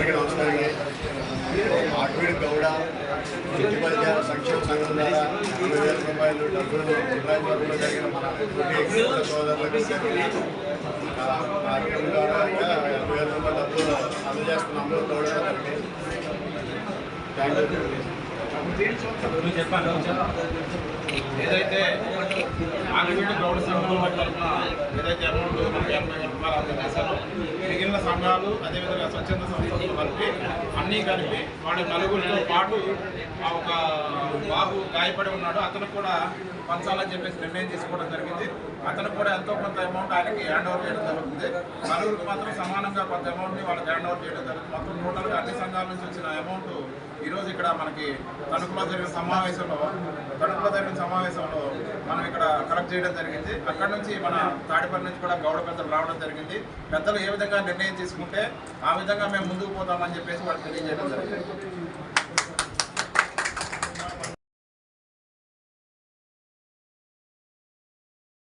ఇక్కడ వస్తున్నాయి అడ్విడ్ గౌడ సంక్షేమ సంఘం ద్వారా రూపాయలు డబ్బులు జరిగిన సోదరులకు కార్యక్రమం ద్వారా వేల రూపాయల డబ్బులు అందజేస్తున్నాము. గౌడ చెప్పాను ఏదైతే గౌడ సంఘం ఏదైతే అమౌంట్ ఎనభై రూపాయలు అందజేశారో సంఘాలు అదేవిధంగా స్వచ్ఛంద సంస్థలు కలిపి అన్నీ కలిపి వాడి నలుగురితో పాటు ఆ ఒక బాబు గాయపడి ఉన్నాడు. అతను కూడా పంచాలని చెప్పేసి నిర్ణయం తీసుకోవడం జరిగింది. అతను కూడా ఎంతో కొంత అమౌంట్ ఆయనకి హ్యాండ్ ఓవర్ చేయడం జరుగుతుంది. నలుగురికి మాత్రం సమానంగా కొంత అమౌంట్ని వాళ్ళకి హ్యాండ్ ఓవర్ చేయడం జరుగుతుంది. మొత్తం టోటల్గా అన్ని సంఘాల నుంచి వచ్చిన అమౌంట్ ఈరోజు ఇక్కడ మనకి తణుకులో జరిగిన సమావేశంలో తణుకులో జరిగిన సమావేశంలో మనం ఇక్కడ కలెక్ట్ చేయడం జరిగింది. అక్కడ నుంచి మన తాడిపల్లి నుంచి కూడా గౌడ పెద్దలు రావడం జరిగింది. పెద్దలు ఏ విధంగా నిర్ణయం తీసుకుంటే ఆ విధంగా మేము ముందుకు పోతామని చెప్పేసి వాళ్ళు తెలియజేయడం జరిగింది.